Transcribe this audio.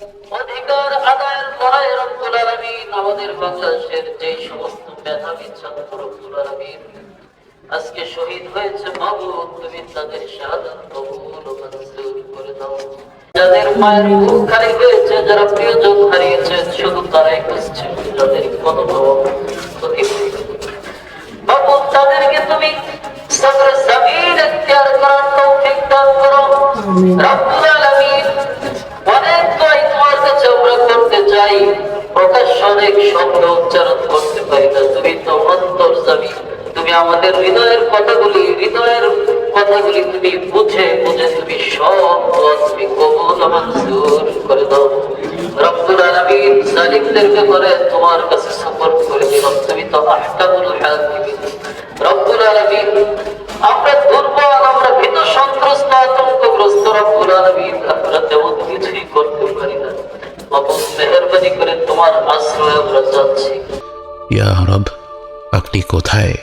অধিকার আদায়ের লড়াই রব্বুল আলামিন আমাদের বাংলাদেশের যে সমস্ত মেধাবী ছাত্র রব্বুল আলামিন আজকে শহীদ হয়েছে মাবুদ তুমি তাদের শাহাদাত কবুল ও মঞ্জুর করে দাও। যাদের মায়ের মুখ হারিয়ে হয়েছে যারা প্রিয়জন হারিয়েছে শুধু তারাই বুঝছে যাদের কত ক্ষতি বাবু তাদেরকে তুমি সবর জমিন ইখতিয়ার করার তৌফিক দান করো। রব্বুল প্রকাশ্য শব্দ উচ্চারণ করতে পারি না। তুমি তো অন্তর তুমি আমাদের হৃদয়ের কথাগুলি হৃদয়ের কথাগুলি তুমি বুঝে বুঝে তুমি সব তুমি কবুল মঞ্জুর করে দাও। রব্বুল আলামিন জালিমদের ব্যাপারে তোমার কাছে সাপোর্ট করে দিলাম তুমি তো আমরা দুর্বল, আমরা ভীত, সন্ত্রস্ত, আতঙ্কগ্রস্ত রব্বুল আলামিন আমরা তেমন কিছুই করতে পারি না অতএব মেহেরবানি করে তোমার আশ্রয় আমরা যাচ্ছি। ইয়া রব পাকটি কোথায়?